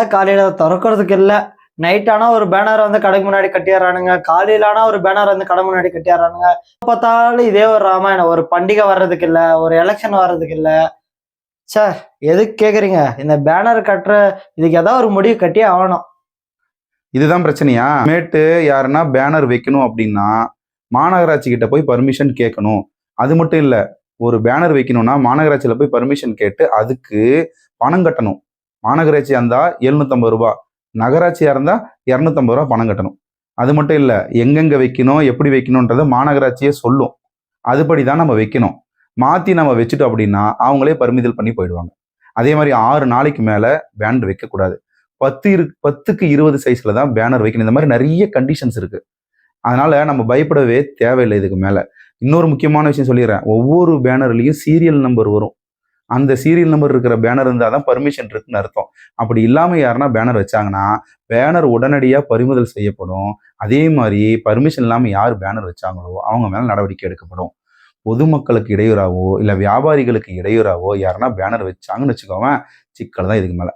கடை காலையில் திறக்கிறதுக்கு இல்ல. நைட் ஆனா ஒரு பேனர் வந்து கடைக்கு முன்னாடி கட்டிடுறானுங்க காலையில ஆனா ஒரு பேனர் வந்து கடை முன்னாடி கட்டிடுறானுங்க பார்த்தாலும் இதே ஒரு ராமாயணம். ஒரு பண்டிகை வர்றதுக்கு இல்ல ஒரு எலெக்ஷன் வர்றதுக்கு இல்ல. சார் எதுக்கு கேக்குறீங்க? இந்த பேனர் கட்டுற இதுக்கு ஏதாவது ஒரு முடிவு கட்டியே ஆகணும். இதுதான் பிரச்சனையா? மேட்டு யாருன்னா பேனர் வைக்கணும் அப்படின்னா மாநகராட்சி கிட்ட போய் பர்மிஷன் கேட்கணும். அது மட்டும் இல்ல ஒரு பேனர் வைக்கணும்னா மாநகராட்சியில் போய் பர்மிஷன் கேட்டு அதுக்கு பணம் கட்டணும். மாநகராட்சியாக இருந்தால் எழுநூத்தம்பது ரூபா நகராட்சியாக இருந்தால் இரநூத்தம்பது ரூபா பணம் கட்டணும். அது மட்டும் இல்லை எங்கெங்கே வைக்கணும் எப்படி வைக்கணுன்றது மாநகராட்சியே சொல்லும். அதுபடி தான் நம்ம வைக்கணும். மாற்றி நம்ம வச்சுட்டோம் அப்படின்னா அவங்களே பரிமிதல் பண்ணி போயிடுவாங்க. அதே மாதிரி ஆறு நாளைக்கு மேலே பேனர் வைக்கக்கூடாது. பத்து இரு பத்துக்கு இருபது சைஸில் தான் பேனர் வைக்கணும். இந்த மாதிரி நிறைய கண்டிஷன்ஸ் இருக்கு. அதனால் நம்ம பயப்படவே தேவையில்லை இதுக்கு மேலே. இன்னொரு முக்கியமான விஷயம் சொல்லிடுறேன். ஒவ்வொரு பேனர்லேயும் சீரியல் நம்பர் வரும். அந்த சீரியல் நம்பர் இருக்கிற பேனர் இருந்தால் தான் பர்மிஷன் இருக்குன்னு அர்த்தம். அப்படி இல்லாமல் யாருன்னா பேனர் வச்சாங்கன்னா பேனர் உடனடியாக பறிமுதல் செய்யப்படும். அதே மாதிரி பர்மிஷன் இல்லாமல் யார் பேனர் வச்சாங்களோ அவங்க மேலே நடவடிக்கை எடுக்கப்படும். பொதுமக்களுக்கு இடையூறாவோ இல்லை வியாபாரிகளுக்கு இடையூறாவோ யாருன்னா பேனர் வச்சாங்கன்னு வச்சுக்கோவேன் சிக்கல் தான் இதுக்கு மேலே.